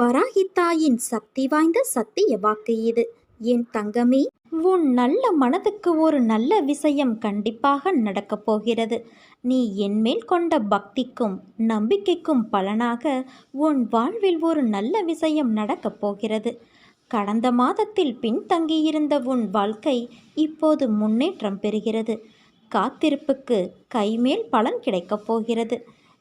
வராகித்தாயின் சக்தி வாய்ந்த சத்திய வாக்கு இது. என் தங்கமே உன் நல்ல மனதுக்கு ஒரு நல்ல விஷயம் கண்டிப்பாக நடக்கப் போகிறது. நீ என்மேல் கொண்ட பக்திக்கும் நம்பிக்கைக்கும் பலனாக உன் வாழ்வில் ஒரு நல்ல விஷயம் நடக்கப் போகிறது. கடந்த மாதத்தில் பின்தங்கியிருந்த உன் வாழ்க்கை இப்போது முன்னேற்றம் பெறுகிறது. காத்திருப்புக்கு கைமேல் பலன் கிடைக்கப் போகிறது.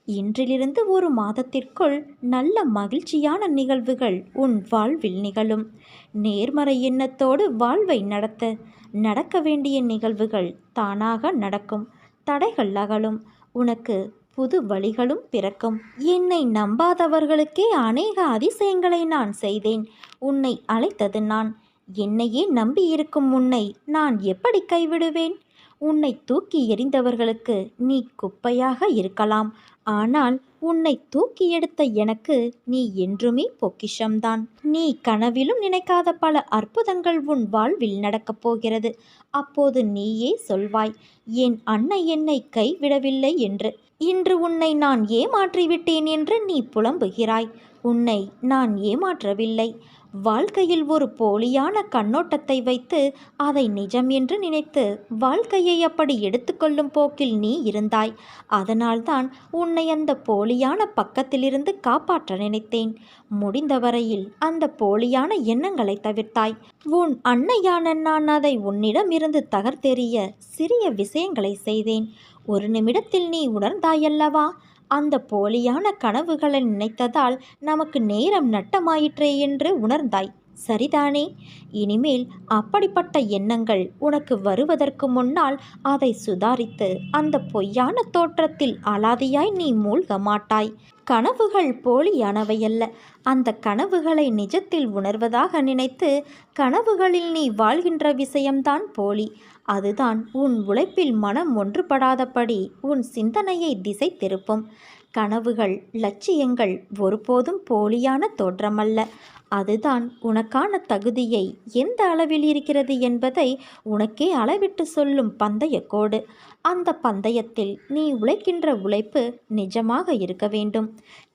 இன்றிலிருந்து ஒரு மாதத்திற்குள் நல்ல மகிழ்ச்சியான நிகழ்வுகள் உன் வாழ்வில் நிகழும். நேர்மறை எண்ணத்தோடு வாழ்வை நடத்த நடக்க வேண்டிய நிகழ்வுகள் தானாக நடக்கும். தடைகள் அகலும். உனக்கு புது வழிகளும் பிறக்கும். என்னை நம்பாதவர்களுக்கே அநேக அதிசயங்களை நான் செய்தேன். உன்னை அழைத்தது நான். என்னையே நம்பியிருக்கும் உன்னை நான் எப்படி கைவிடுவேன்? உன்னை தூக்கி எறிந்தவர்களுக்கு நீ குப்பையாக இருக்கலாம். ஆனால் உன்னை தூக்கி எடுத்த எனக்கு நீ என்றுமே பொக்கிஷம்தான். நீ கனவிலும் நினைக்காத பல அற்புதங்கள் உன் வாழ்வில் நடக்கப் போகிறது. அப்போது நீயே சொல்வாய் என் அன்னை என்னை கைவிடவில்லை என்று. இன்று உன்னை நான் ஏமாற்றிவிட்டேன் என்று நீ புலம்புகிறாய். உன்னை நான் ஏமாற்றவில்லை. வாழ்க்கையில் ஒரு போலியான கண்ணோட்டத்தை வைத்து அதை நிஜம் என்று நினைத்து வாழ்க்கையை அப்படி எடுத்துக்கொள்ளும் போக்கில் நீ இருந்தாய். அதனால்தான் உன்னை அந்த போலியான பக்கத்திலிருந்து காப்பாற்ற நினைத்தேன். முடிந்தவரையில் அந்த போலியான எண்ணங்களை தவிர்த்தாய். உன் அன்னையான நான் அதை உன்னிடமிருந்து தகர்த்தெறிய சிறிய விஷயங்களை செய்தேன். ஒரு நிமிடத்தில் நீ உணர்ந்தாயல்லவா? அந்த போலியான கனவுகளை நினைத்ததால் நமக்கு நேரம் நட்டமாயிற்றே என்று உணர்ந்தாய். சரிதானே? இனிமேல் அப்படிப்பட்ட எண்ணங்கள் உனக்கு வருவதற்கு முன்னால் அதை சுதாரித்து அந்த பொய்யான தோற்றத்தில் அலாதியாய் நீ மூழ்க மாட்டாய். கனவுகள் போலியானவையல்ல. அந்த கனவுகளை நிஜத்தில் உணர்வதாக நினைத்து கனவுகளில் நீ வாழ்கின்ற விஷயம்தான் போலி. அதுதான் உன் உழைப்பில் மனம் ஒன்றுபடாதபடி உன் சிந்தனையை திசை திருப்பும். கனவுகள் லட்சியங்கள் ஒருபோதும் போலியான தோற்றமல்ல. அதுதான் உனக்கான தகுதியை எந்த அளவில் இருக்கிறது என்பதை உனக்கே அளவிட்டு சொல்லும் பந்தய கோடு அந்த பந்தயத்தில் நீ உழைக்கின்ற உழைப்பு நிஜமாக இருக்க வேண்டும்.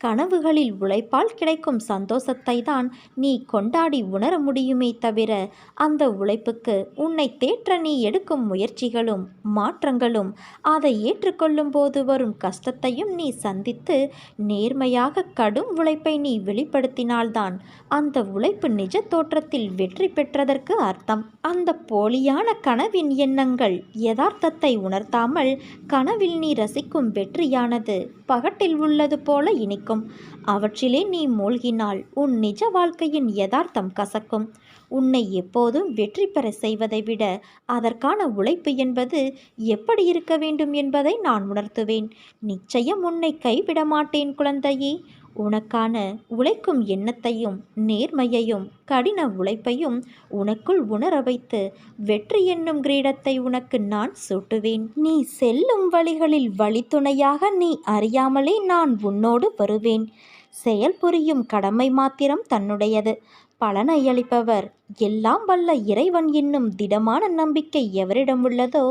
கனவுகளில் உழைப்பால் கிடைக்கும் சந்தோஷத்தை தான் நீ கொண்டாடி உணர முடியுமே தவிர அந்த உழைப்புக்கு உன்னை தேற்ற நீ எடுக்கும் முயற்சிகளும் மாற்றங்களும் அதை ஏற்றுக்கொள்ளும் போது வரும் கஷ்டத்தையும் நீ சந்தித்து நேர்மையாக கடும் உழைப்பை நீ வெளிப்படுத்தினால்தான் அந்த அந்த உழைப்பு நிஜ தோற்றத்தில் வெற்றி பெற்றதற்கு அர்த்தம். அந்த போலியான கனவின் எண்ணங்கள் யதார்த்தத்தை உணர்த்தாமல் கனவில் நீ ரசிக்கும் வெற்றியானது பகட்டில் உள்ளது போல இனிக்கும். அவற்றிலே நீ மூழ்கினால் உன் நிஜ வாழ்க்கையின் யதார்த்தம் கசக்கும். உன்னை எப்போதும் வெற்றி பெற செய்வதை விட அதற்கான உழைப்பு என்பது எப்படி இருக்க வேண்டும் என்பதை நான் உணர்த்துவேன். நிச்சயம் உன்னை கைவிட மாட்டேன் குழந்தையே. உனக்கான உழைக்கும் எண்ணத்தையும் நேர்மையையும் கடின உழைப்பையும் உனக்குள் உணர வைத்து வெற்றி என்னும் கிரீடத்தை உனக்கு நான் சூட்டுவேன். நீ செல்லும் வழிகளில் வழித்துணையாக நீ அறியாமலே நான் உன்னோடு வருவேன். செயல் புரியும் கடமை மாத்திரம் தன்னுடையது. பலனை அளிப்பவர் எல்லாம் வல்ல இறைவன் என்னும் திடமான நம்பிக்கை எவரிடம் உள்ளதோ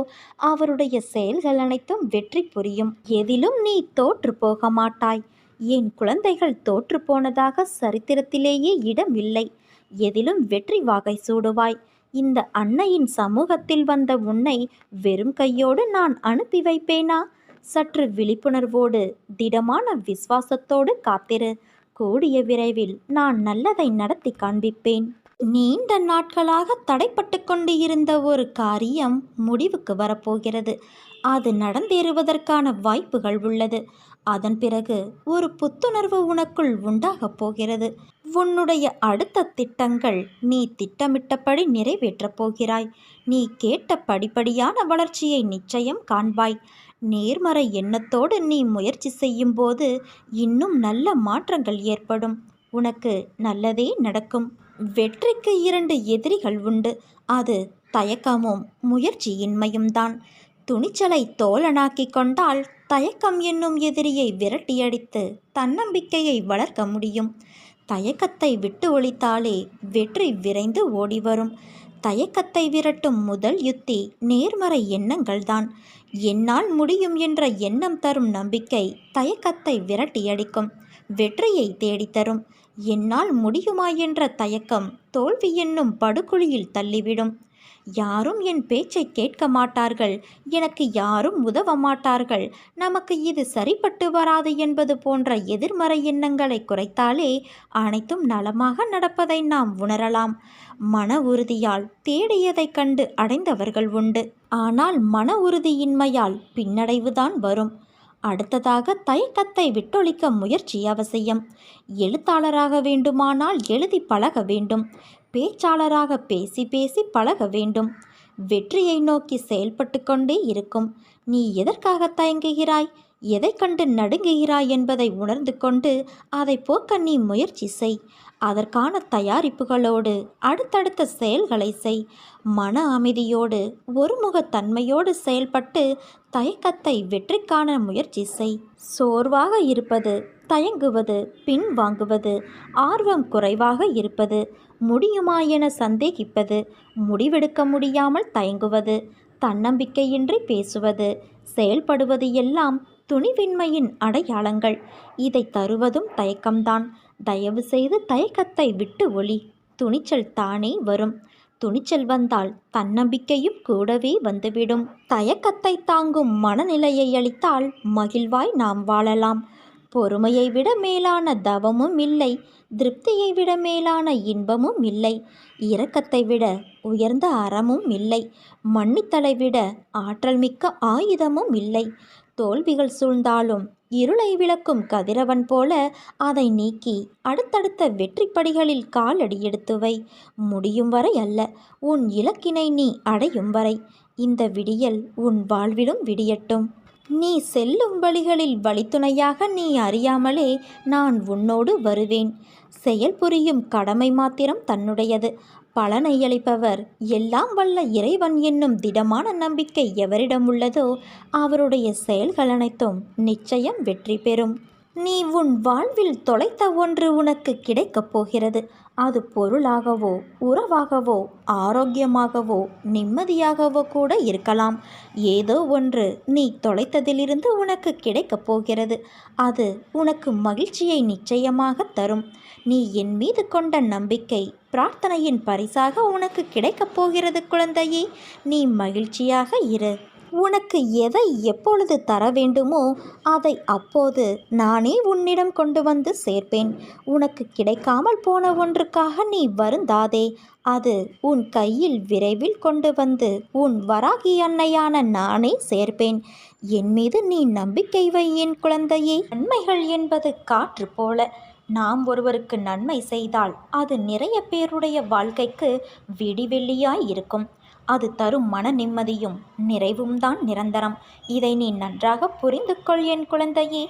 அவருடைய செயல்கள் அனைத்தும் வெற்றி புரியும். எதிலும் நீ தோற்று போக மாட்டாய் என் குழந்தைகள் தோற்று போனதாக சரித்திரத்திலேயே இடம் இல்லை எதிலும் வெற்றி வாகை சூடுவாய். இந்த அன்னையின் சமூகத்தில் வந்த உன்னை வெறும் கையோடு நான் அனுப்பி வைப்பேனா? சற்று விழிப்புணர்வோடு திடமான விசுவாசத்தோடு காத்திரு. கூடிய விரைவில் நான் நல்லதை நடத்தி காண்பிப்பேன். நீண்ட நாட்களாக தடைப்பட்டு கொண்டு இருந்த ஒரு காரியம் முடிவுக்கு வரப்போகிறது. அது நடந்தேறுவதற்கான வாய்ப்புகள் உள்ளது. அதன் பிறகு ஒரு புத்துணர்வு உனக்குள் உண்டாகப் போகிறது. உன்னுடைய அடுத்த திட்டங்கள் நீ திட்டமிட்டபடி நிறைவேற்றப் போகிறாய். நீ கேட்ட படிப்படியான வளர்ச்சியை நிச்சயம் காண்பாய். நேர்மறை எண்ணத்தோடு நீ முயற்சி செய்யும்போது இன்னும் நல்ல மாற்றங்கள் ஏற்படும். உனக்கு நல்லதே நடக்கும். வெற்றிக்கு இரண்டு எதிரிகள் உண்டு. அது தயக்கமும் முயற்சியின்மையும் தான் துணிச்சலை தோழனாக்கிக் கொண்டால் தயக்கம் என்னும் எதிரியை விரட்டியடித்து தன்னம்பிக்கையை வளர்க்க முடியும். தயக்கத்தை விட்டு ஒழித்தாலே வெற்றி விரைந்து ஓடிவரும். தயக்கத்தை விரட்டும் முதல் யுத்தி நேர்மறை எண்ணங்கள்தான். என்னால் முடியும் என்ற எண்ணம் தரும் நம்பிக்கை தயக்கத்தை விரட்டியடிக்கும். வெற்றியை தேடித்தரும். என்னால் முடியுமா என்ற தயக்கம் தோல்வி என்னும் படுகுழியில் தள்ளிவிடும். யாரும் என் பேச்சை கேட்க மாட்டார்கள். எனக்கு யாரும் உதவ மாட்டார்கள். நமக்கு இது சரிப்பட்டு வராது என்பது போன்ற எதிர்மறை எண்ணங்களை குறைத்தாலே அனைத்தும் நலமாக நடப்பதை நாம் உணரலாம். மன உறுதியால் தேடியதைக் கண்டு அடைந்தவர்கள் உண்டு. ஆனால் மன உறுதியின்மையால் பின்னடைவுதான் வரும். அடுத்ததாக தயக்கத்தை விட்டொழிக்க முயற்சி அவசியம். எழுத்தாளராக வேண்டுமானால் எழுதி பழக வேண்டும். பேச்சாளராக பேசி பேசி பழக வேண்டும். வெற்றியை நோக்கி செயல்பட்டு கொண்டே இருக்கும். நீ எதற்காக தயங்குகிறாய்? எதை கண்டு நடுங்குகிறாய் என்பதை உணர்ந்து கொண்டு அதை போக்க நீ முயற்சி செய். அதற்கான தயாரிப்புகளோடு அடுத்தடுத்த செயல்களை செய். மன அமைதியோடு ஒருமுகத்தன்மையோடு செயல்பட்டு தயக்கத்தை வெற்றி காண முயற்சி செய். சோர்வாக இருப்பது தயங்குவது பின் வாங்குவது ஆர்வம் குறைவாக இருப்பது முடியுமா என சந்தேகிப்பது முடிவெடுக்க முடியாமல் தயங்குவது தன்னம்பிக்கையின்றி பேசுவது செயல்படுவது எல்லாம் துணிவின்மையின் அடையாளங்கள். இதை தருவதும் தயக்கம்தான். தயவு செய்து தயக்கத்தை விட்டு ஒளி. துணிச்சல் தானே வரும். துணிச்சல் வந்தால் தன்னம்பிக்கையும் கூடவே வந்துவிடும். தயக்கத்தை தாங்கும் மனநிலையை அளித்தால் மகிழ்வாய் நாம் வாழலாம். பொறுமையை விட மேலான தவமும் இல்லை திருப்தியை விட மேலான இன்பமும் இல்லை இரக்கத்தை விட உயர்ந்த அறமும் இல்லை மன்னித்தலை விட ஆற்றல் மிக்க ஆயுதமும் இல்லை. தோல்விகள் சூழ்ந்தாலும் இருளை விளக்கும் கதிரவன் போல அதை நீக்கி அடுத்தடுத்த வெற்றிப்படிகளில் காலடி எடுத்து வை முடியும் வரை அல்ல உன் இலக்கினை நீ அடையும் வரை. இந்த விடியல் உன் வாழ்விலும் விடியட்டும். நீ செல்லும் வழிகளில் வழித்துணையாக நீ அறியாமலே நான் உன்னோடு வருவேன். செயல் புரியும் கடமை மாத்திரம் தன்னுடையது. பலனை அளிப்பவர் எல்லாம் வல்ல இறைவன் என்னும் திடமான நம்பிக்கை எவரிடம் உள்ளதோ அவருடைய செயல்கள் அனைத்தும் நிச்சயம் வெற்றி பெறும். நீ உன் வாழ்வில் தொலைத்த ஒன்று உனக்கு கிடைக்கப் போகிறது. அது பொருளாகவோ உறவாகவோ ஆரோக்கியமாகவோ நிம்மதியாகவோ கூட இருக்கலாம். ஏதோ ஒன்று நீ தொலைத்ததிலிருந்து உனக்கு கிடைக்கப் போகிறது. அது உனக்கு மகிழ்ச்சியை நிச்சயமாக தரும். நீ என் மீது கொண்ட நம்பிக்கை பிரார்த்தனையின் பரிசாக உனக்கு கிடைக்கப் போகிறது குழந்தையே. நீ மகிழ்ச்சியாக இரு. உனக்கு எதை எப்பொழுது தர வேண்டுமோ அதை அப்போது நானே உன்னிடம் கொண்டு வந்து சேர்ப்பேன். உனக்கு கிடைக்காமல் போன ஒன்றுக்காக நீ வருந்தாதே. அது உன் கையில் விரைவில் கொண்டு வந்து உன் வராகி அன்னையான நானே சேர்ப்பேன். என் மீது நீ நம்பிக்கை வை என் குழந்தையே. நன்மைகள் என்பது காற்று போல. நாம் ஒருவருக்கு நன்மை செய்தால் அது நிறைய பேருடைய வாழ்க்கைக்கு விடிவெள்ளியாய் இருக்கும். அது தரும் மன நிம்மதியும் நிறைவும் தான் நிரந்தரம். இதை நீ நன்றாக புரிந்து கொள் என் குழந்தையே.